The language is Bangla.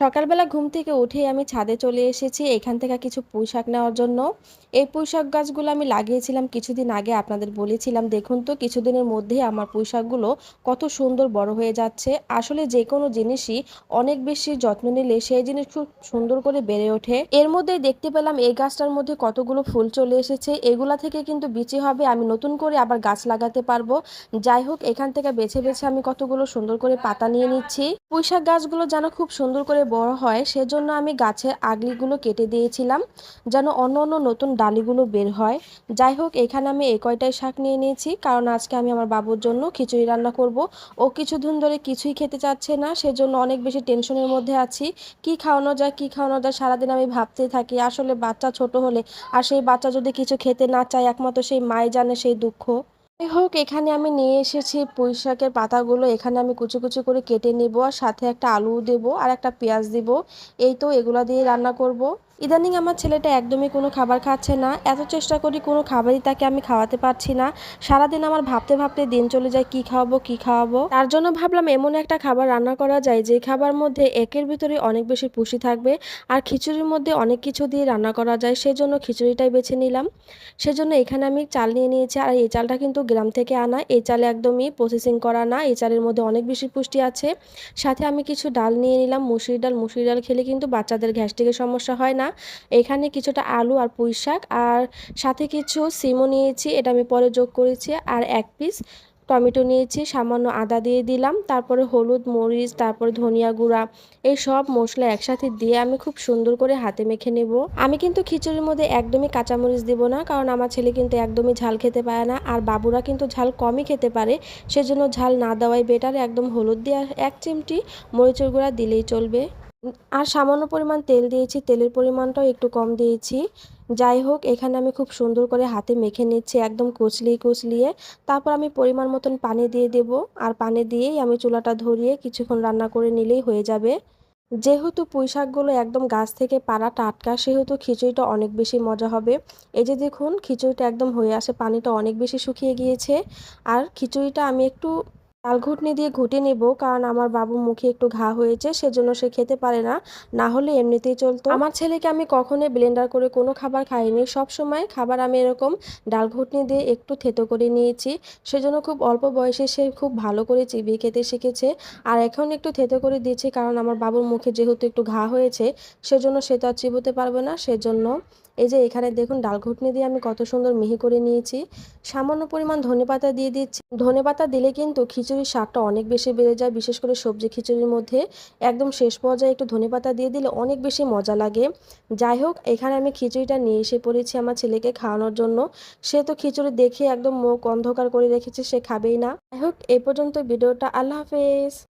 সকালবেলা ঘুম থেকে উঠেই আমি ছাদে চলে এসেছি। এখান থেকে কিছু পুঁই শাক নেওয়ার জন্য। এই পুঁই শাক গাছগুলো আমি লাগিয়েছিলাম কিছুদিন আগে, আপনাদের বলেছিলাম। দেখুন তো, কিছুদিনের মধ্যেই আমার পুঁই শাকগুলো কত সুন্দর বড় হয়ে যাচ্ছে। আসলে যে কোনো জিনিসই অনেক বেশি যত্ন নিলে সেই জিনিস খুব সুন্দর করে বেড়ে ওঠে। এর মধ্যে দেখতে পেলাম এই গাছটার মধ্যে কতগুলো ফুল চলে এসেছে। এগুলা থেকে কিন্তু বিচি হবে, আমি নতুন করে আবার গাছ লাগাতে পারব। যাই হোক, এখান থেকে বেছে বেছে আমি কতগুলো সুন্দর করে পাতা নিয়ে নিচ্ছি। পুঁই শাক গাছগুলো যেন খুব সুন্দর করে বড় হয়, সেজন্য আমি গাছের আগলিগুলো কেটে দিয়েছিলাম যেন অন্য অন্য নতুন ডালিগুলো বের হয়। যাই হোক, এখানে আমি এই কয়টাই শাক নিয়ে নিয়েছি, কারণ আজকে আমি আমার বাবুর জন্য খিচুড়ি রান্না করব। ও কিছুদিন ধরে কিছুই খেতে চাচ্ছে না, সেজন্য অনেক বেশি টেনশনের মধ্যে আছি। কি খাওয়ানো যায়, কি খাওয়ানো যায়, সারাদিন আমি ভাবতেই থাকি, আসলে বাচ্চা ছোট হলে আর সেই বাচ্চা যদি কিছু খেতে না চায়, একমাত্র সেই মায় জানে সেই দুঃখ। যাই হোক, এখানে আমি নিয়ে এসেছি পুঁই শাকের পাতাগুলো। এখানে আমি কুচি কুচি করে কেটে নেব আর সাথে একটা আলু দেব আর একটা পেঁয়াজ দিব। এই তো এগুলো দিয়ে রান্না করব। ইদানিং আমার ছেলেটা একদমই কোনো খাবার খাচ্ছে না। এত চেষ্টা করি কোনো খাবারই তাকে আমি খাওয়াতে পারছি না। সারাদিন আমার ভাবতে ভাবতে দিন চলে যায়, কি খাওয়াবো কি খাওয়াবো। তার জন্য ভাবলাম এমন একটা খাবার রান্না করা যায়, যে খাবার মধ্যে একের ভিতরে অনেক বেশি পুষি থাকবে আর খিচুড়ির মধ্যে অনেক কিছু দিয়ে রান্না করা যায়। সেজন্য খিচুড়িটাই বেছে নিলাম। সেজন্য এখানে আমি চাল নিয়ে নিয়েছি আর এই চালটা কিন্তু গ্রাম থেকে আনা এই চালে একদমই প্রসেসিং করা না এই চালের মধ্যে অনেক বেশি পুষ্টি আছে। সাথে আমি কিছু ডাল নিয়ে নিলাম, মুসুরি ডাল। মুসুরি ডাল খেলে কিন্তু বাচ্চাদের গ্যাস্ট্রিকের সমস্যা হয় না। এখানে কিছুটা আলু আর পুঁই শাক আর সাথে কিছু সিমও নিয়েছি, এটা আমি পরে যোগ করেছি, আর এক পিস টমেটো নিয়েছি, সামান্য আদা দিয়ে দিলাম, তারপরে হলুদ, মরিচ, তারপরে ধনিয়া গুঁড়া, এই সব মশলা একসাথে দিয়ে আমি খুব সুন্দর করে হাতে মেখে নেব। আমি কিন্তু খিচুড়ির মধ্যে একদমই কাঁচামরিচ দিব না, কারণ আমার ছেলে কিন্তু একদমই ঝাল খেতে পারে না, আর বাবুরা কিন্তু ঝাল কমই খেতে পারে, সেজন্য ঝাল না দেওয়াই বেটার একদম হলুদ দিয়ে এক চিমটি মরিচের গুঁড়া দিলেই চলবে। আর সামান্য পরিমাণ তেল দিয়েছি, তেলের পরিমাণটাও একটু কম দিয়েছি। যাই হোক, এখানে আমি খুব সুন্দর করে হাতে মেখে নিচ্ছি, একদম কুচলিয়ে কুচলিয়ে। তারপর আমি পরিমাণ মতন পানি দিয়ে দেব, আর পানি দিয়েই আমি চুলাটা ধরিয়ে কিছুক্ষণ রান্না করে নিলেই হয়ে যাবে। যেহেতু পুঁই শাকগুলো একদম গাছ থেকে পাড়া টাটকা সেহেতু খিচুড়িটা অনেক বেশি মজা হবে। এই যে দেখুন, খিচুড়িটা একদম হয়ে আসে, পানিটা অনেক বেশি শুকিয়ে গিয়েছে। আর খিচুড়িটা আমি একটু চাল ঘুটনি দিয়ে ঘুটে নেব, কারণ আমার বাবুর মুখে একটু ঘা হয়েছে, সেজন্য সে খেতে পারে না। না হলে এমনিতেই চলতো। আমার ছেলেকে আমি কখনোই ব্লেন্ডার করে কোনো খাবার খাইনি। সব সময় খাবার আমি এরকম ডাল ঘুটনি দিয়ে একটু থেতো করে নিয়েছি। সেজন্য খুব অল্প বয়সে সে খুব ভালো করে চিবিয়ে খেতে শিখেছে। আর এখন একটু থেতো করে দিয়েছি কারণ আমার বাবুর মুখে যেহেতু একটু ঘা হয়েছে, সেজন্য সে তো আর চিবোতে পারবে না, সেজন্য এই যে এখানে দেখুন ডাল ঘুটনি দিয়ে আমি কত সুন্দর মিহি করে নিয়েছি। সামান্য পরিমাণ ধনেপাতা দিয়ে দিচ্ছি। ধনেপাতা দিলে কিন্তু খিচুড়ির স্বাদটা অনেক বেশি বেড়ে যায়, বিশেষ করে সবজি খিচুড়ির মধ্যে। একদম শেষ পর্যায়ে একটু ধনেপাতা দিয়ে দিলে অনেক বেশি মজা লাগে। যাই হোক, এখানে আমি খিচুড়িটা নিয়ে এসে পড়েছি আমার ছেলেকে খাওয়ানোর জন্য। সে তো খিচুড়ি দেখে একদম মুখ অন্ধকার করে রেখেছে, সে খাবেই না। যাই হোক এই পর্যন্ত ভিডিওটা। আল্লাহ হাফেজ।